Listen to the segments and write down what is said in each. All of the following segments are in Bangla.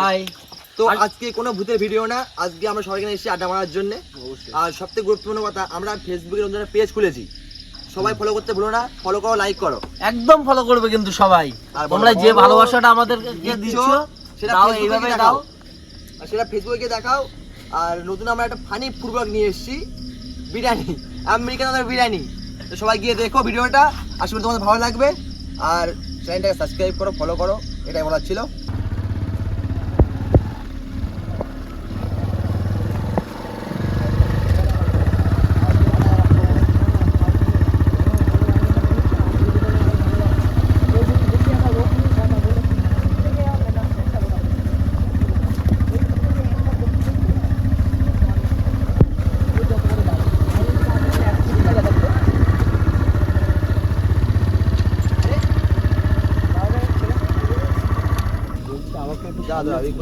হাই তো আজকে কোনো ভূতের ভিডিও না আজকে আমরা সবাই এখানে এসেছি আড্ডা মারার জন্য। আর সবথেকে গুরুত্বপূর্ণ কথা আমরা রমজানের পেজ খুলেছি। সবাই ফলো করতে ভুলো না ফলো করো লাইক করো। একদম ফলো করবে কিন্তু সবাই। তোমরা যে ভালোবাসাটা আমাদেরকে দিচ্ছ, সেটা এইভাবে দাও দেখাও। আর সেটা ফেসবুকে দেখাও। আর নতুন আমরা একটা ফানি ফুটবল নিয়ে এসেছি বিরিয়ানি আমেরিকান বিরিয়ানি। তো সবাই গিয়ে দেখো ভিডিওটা আশা করি তোমাদের ভালো লাগবে। আর চ্যানেলটাকে সাবস্ক্রাইব করো ফলো করো এটাই বলার ছিল।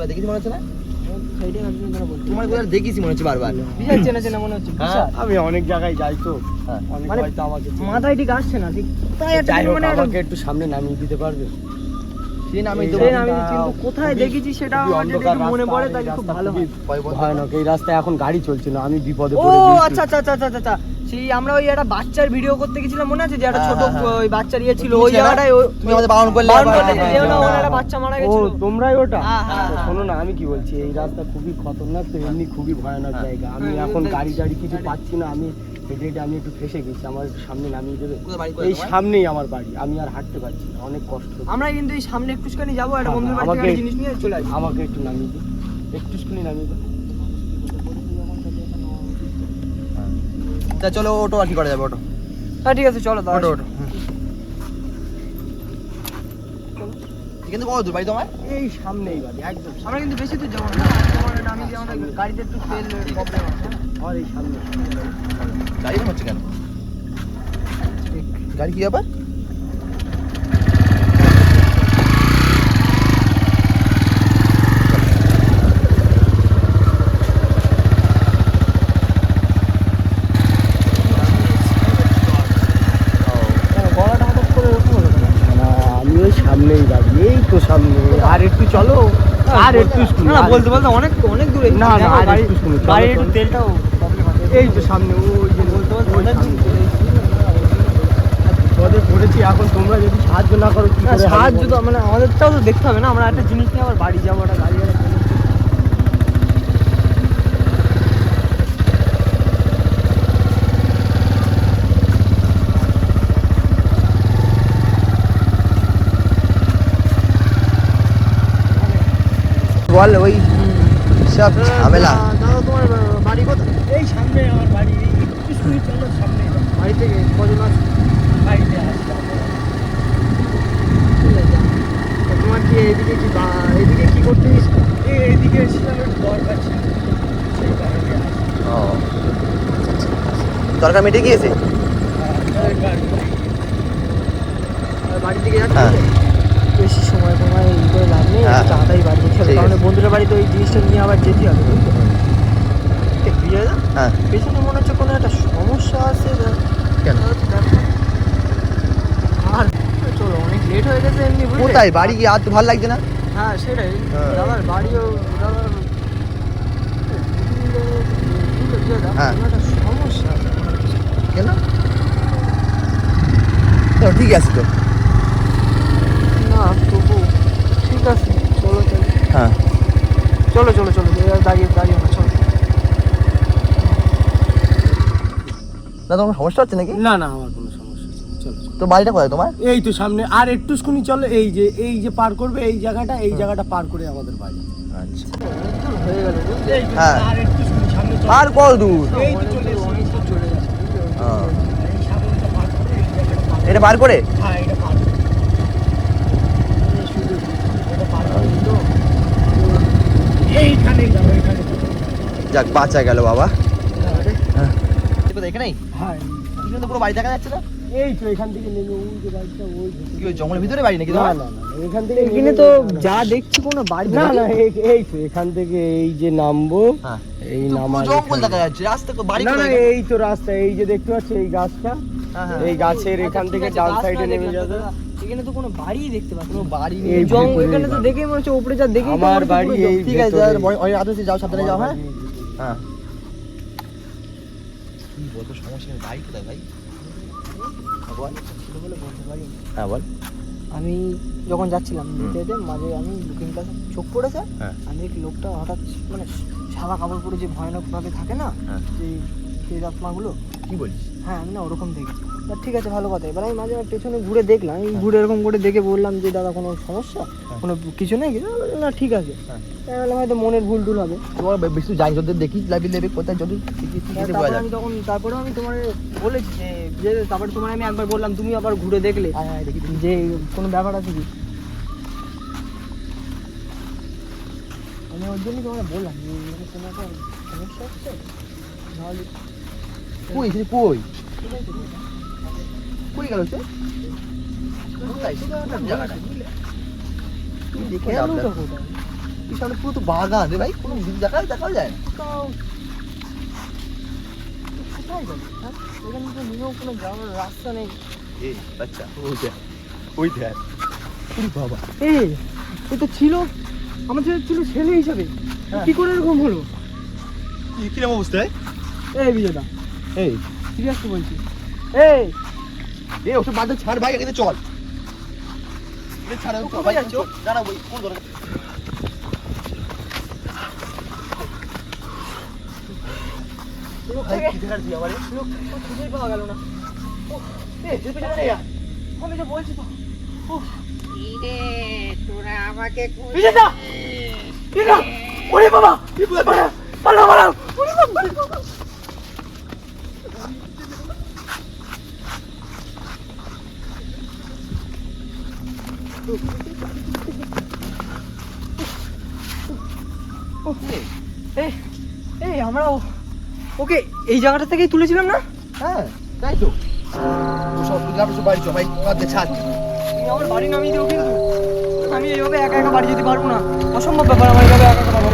দেখেছি মনে হচ্ছে না? তোমার কোথায় দেখিছি মনে হচ্ছে বারবার। বিশাল চেনা চেনা মনে হচ্ছে হ্যাঁ? আমি অনেক জায়গায় যাই তো। হ্যাঁ। মানে আমাকে মাথায় ঠিক আসছে না ঠিক। মানে আমাকে একটু সামনে নামিয়ে দিতে পারবে? কোথায় দেখেছি সেটা খুবই আমার যদি অন্ধকার একটু মনে পড়ে এই খুব ভালো ভয়ানক এই রাস্তায় এখন গাড়ি চলছে আমি বিপদে ও আচ্ছা আচ্ছা আচ্ছা আচ্ছা আচ্ছা সেই আমরা ওই একটা বাচ্চার ভিডিও করতে গেছিলাম মনে আছে যে একটা হ্যাঁ, ছোট হ্যাঁ, হ্যাঁ। ওই বাচ্চার ইয়ে ছিল ওই জায়গাটায় তুমি আমাদের বারণ করলে হ্যাঁ, হ্যাঁ, ওর একটা হ্যাঁ। বাচ্চা মারা গেছিল তোমরাই ওটা হ্যাঁ, হ্যাঁ, হ্যাঁ। শোনো না আমি কি বলছি এই রাস্তা খুবই খতরনাক তো এমনি খুবই ভয়ানক হ্যাঁ। জায়গা আমি হ্যাঁ, এখন। গাড়ি টাড়ি কিছু পাচ্ছি না আমি হেঁটে আমি একটু ফেসে গেছি আমার সামনে নামিয়ে দেবে। এই সামনেই আমার বাড়ি আমি আর হাঁটতে পারছি না অনেক কষ্ট আমরা কিন্তু এই সামনে একটুখানি যাব একটা হ্যাঁ, বন্ধুর বাড়ি থেকে জিনিস নিয়ে চলে আসব। আমাকে একটু নামিয়ে দিই একটু স্কুলে নামিয়ে দিই তা চলো ওটো আর কি করা যাবে ওটো হ্যাঁ ঠিক আছে চলো ওটো দাঁড়াও ওটো এখান থেকে কত দূর বাড়ি তোমার? এই সামনেই বাড়ি একদম আমরা কিন্তু বেশি দূর যাব না। আমার আমি যে আমাদের গাড়িতে একটু তেল প্রবলেম আছে। আমার এই সামনে। গাড়ি হচ্ছে কেন? গাড়ি কি ব্যাপার গলাটা হঠাৎ করে ওঠো হলো কেন? না আমি ওই সামনেই বাড়ি এই তো সামনে আর একটু চলো আর একটু না বলতে বলতে অনেক অনেক দূরে। না, না, আর একটু শুনুন, গাড়ির একটু তেলটাও এই তো সামনে ওই যে বলতে বলতে অনেক দূর। পড়েছি এখন তোমরা যদি সাহায্য না করো সাহায্য তো মানে আমাদেরটাও তো দেখতে হবে না আমরা একটা জিনিস নিয়ে আবার বাড়ি যাব একটা গাড়ি একটা কিনে। বল ওই সব ঝামেলা। দাদা তোমার বাড়ি কোথায়? এই সামনে আমার বাড়ি চলো সামনে বাড়ি থেকে কজন আছে বাড়িতে তোমার কি এইদিকে কি বা- এইদিকে কি করতে এই এইদিকে এসেছিলাম একটু দরকার ছিল। সেই কারণে ও দরকার মিটে গিয়েছে? দরকার। বাড়ি থেকে যাচ্ছে? হ্যাঁ। বেশি সময় তোমায় ই করে লাভ নেই হ্যাঁ। তাড়াতাড়ি বাড়ি যেতে হবে ঠিক কারণ আছে। বন্ধুরা বাড়িতে ওই জিনিসটা নিয়ে আবার যেতে হবে বুঝতে? বিজয় দা হ্যাঁ পেছনে মনে হচ্ছে কোনো একটা সমস্যা আছে কেন? আর চলো অনেক লেট হয়ে গেছে এমনি কোথায় বাড়ি গিয়ে আর তো ভালো লাগছে না হ্যাঁ সেটাই হ্যাঁ। দাদার বাড়িও দাদার হ্যাঁ। সমস্যা কেন ঠিক আছে তো না তবু ঠিক আছে চলো চলো হ্যাঁ চলো চলো চলো দাঁড়িয়ে দাঁড়িয়ে না চলো। না তোমার সমস্যা হচ্ছে নাকি? না না আমার কোনো সমস্যা চলো। তো বাড়িটা কোথায় তোমার? এই তো সামনে আর একটু স্কুনি চলো এই যে এই যে পার করবে এই জায়গাটা এই জায়গাটা পার করে আমাদের বাড়ি। আচ্ছা। হয়ে গেল হ্যাঁ। আর একটু স্কুনি সামনে আর কত দূর। এই তো চলে এসেছি। চলে যাচ্ছে ও, এই সামনেটা পার করে এই এটা পার করে? হ্যাঁ এটা পার করে। এটা পার করে তো এইখানেই যাব এইখানে যাক বাঁচা গেল বাবা। কোথায় এখানেই হ্যাঁ। পুরো বাড়ি দেখা যাচ্ছে না? এই তো এখান থেকে নেমে ওই যে বাড়িটা ওই কি ওই জঙ্গলের ভিতরে বাড়ি নাকি না না না এখান থেকে এখানে তো না, না। যা দেখছি কোনো বাড়ি না না এই- এই তো এখান থেকে এই যে নামবো হ্যাঁ। এই তো জঙ্গল দেখা যাচ্ছে রাস্তা তো বাড়ি না না এই তো রাস্তা এই যে দেখতে পাচ্ছ এই গাছটা হ্যাঁ, হ্যাঁ। এই গাছের আচ্ছা, এখান থেকে ডান সাইডে নেমে দেখলাম যাবে। এখানে তো কোনো বাড়ি দেখতে পাচ্ছি কোনো বাড়ি নেই। জং এখানে তো দেখেই মনে হচ্ছে উপরে যা আমার বাড়ি এই ঠিক আছে। যাও, সাবধানে যাও হ্যাঁ? হ্যাঁ। কি বলতো সমস্যা নেই ভাই কোথায় ভাই। হ্যাঁ, বল ছিল বলে বলতে পারি হ্যাঁ বল। আমি যখন যাচ্ছিলাম যেতে যেতে মাঝে আমি লুকিং ক্লাসে চোখ পড়েছে। হ্যাঁ। আমি এক লোকটা হঠাৎ মানে সাদা কাপড় পরে যে ভয়ানকভাবে থাকে না হ্যাঁ। যে সেই আত্মাগুলো কি বলিস? হ্যাঁ আমি না ওরকম দেখেছি ঠিক আছে ভালো কথা। এবার আমি মাঝে মাঝে পেছনে ঘুরে দেখলাম আমি ঘুরে এরকম করে দেখে বললাম যে দাদা কোনো সমস্যা? কোনো কিছু নেই? না, না ঠিক আছে। হ্যাঁ। বললাম হয়তো মনের ভুল টুল হবে। তোমার বেশি জানি যদি দেখি লাইভি লেবে কোথায় যদি আমি তখন তারপরে আমি তোমার বলেছি যে তারপরে তোমার আমি একবার বললাম তুমি আবার ঘুরে দেখলে হ্যাঁ হ্যাঁ দেখি দেখি। যে কোনো ব্যাপার আছে কি? আমি ওর জন্যই তোমার বললাম যে কোনো একটা সমস্যা হচ্ছে? নাহলে কই কই? ঠিক আছে। কই গেল সে সামনে পুরো তো বাগান রে ভাই কোনো দেখা দেখা যায় হ্যাঁ? রাস্তা নেই। এই আচ্ছা ওই দেখ ওই দেখ। বাবা। এই এ তো ছিল। আমাদের ছিল ছেলে হিসাবে। হ্যাঁ। কি করে এরকম হলো? কিরম অবস্থা এই বিজয়দা। এই। সিরিয়াসলি বলছি। এই। এ ওসব বাদ দে, ছাড় ভাই এখানে চল এ ছাড় ওকে, কোথায় ভাই, যাচ্ছো? দাঁড়াও ভাই, কোন দরকার? ভাই, কি দেখার তুই আমারে? লোক তো খুঁজেই পাওয়া গেল না এ, তুই পেছনে নে, আমি তো বলছি তো কিরে তোরা আমাকে খুঁজে বিজয়দা বিজয়দা ওরে বাবা পালা পালা পালা ওরে বাবা এই এই আমরা ওকে এই জায়গাটা থেকেই তুলেছিলাম না হ্যাঁ, তাই তো। সব তুই সব বাড়ি সবাই ভাই, বাদ ছাড়। আমার বাড়ি নামিয়ে দিও কিন্তু আমি এইভাবে একা একা বাড়ি যেতে পারব না অসম্ভব ব্যাপার আমার এইভাবে একা একা